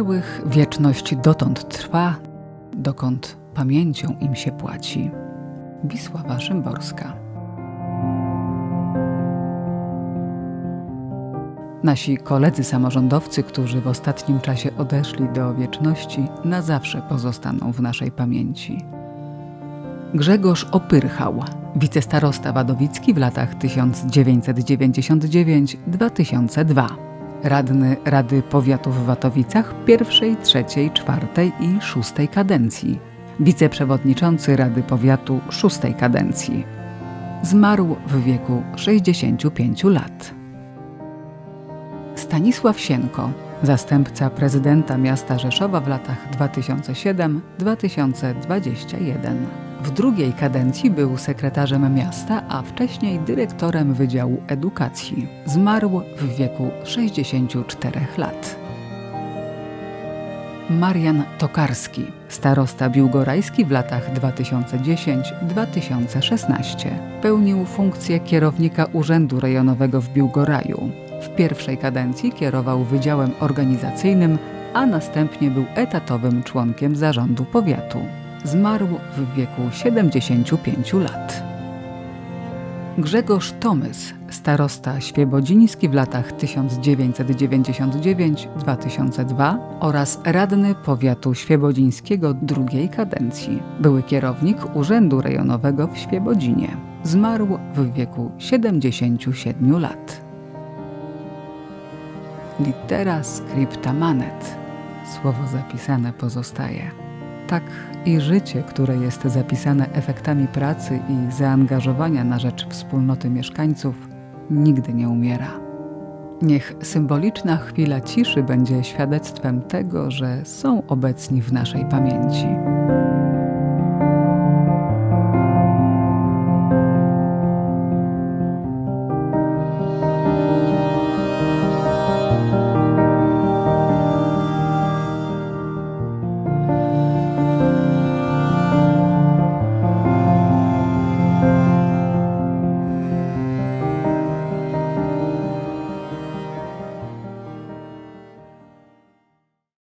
zmarłych wieczność dotąd trwa, dokąd pamięcią im się płaci. Wisława Szymborska. Nasi koledzy samorządowcy, którzy w ostatnim czasie odeszli do wieczności, na zawsze pozostaną w naszej pamięci. Grzegorz Opyrchał, wicestarosta wadowicki w latach 1999-2002, radny Rady Powiatu w Watowicach pierwszej, trzeciej, czwartej i szóstej kadencji, wiceprzewodniczący Rady Powiatu szóstej kadencji. Zmarł w wieku 65 lat. Stanisław Sienko, zastępca prezydenta miasta Rzeszowa w latach 2007-2021. W drugiej kadencji był sekretarzem miasta, a wcześniej dyrektorem Wydziału Edukacji. Zmarł w wieku 64 lat. Marian Tokarski, starosta biłgorajski w latach 2010-2016. Pełnił funkcję kierownika Urzędu Rejonowego w Biłgoraju. W pierwszej kadencji kierował Wydziałem Organizacyjnym, a następnie był etatowym członkiem zarządu powiatu. Zmarł w wieku 75 lat. Grzegorz Tomys, starosta świebodziński w latach 1999-2002 oraz radny powiatu świebodzińskiego drugiej kadencji. Były kierownik Urzędu Rejonowego w Świebodzinie. Zmarł w wieku 77 lat. Litera scripta manet. Słowo zapisane pozostaje. Tak i życie, które jest zapisane efektami pracy i zaangażowania na rzecz wspólnoty mieszkańców, nigdy nie umiera. Niech symboliczna chwila ciszy będzie świadectwem tego, że są obecni w naszej pamięci.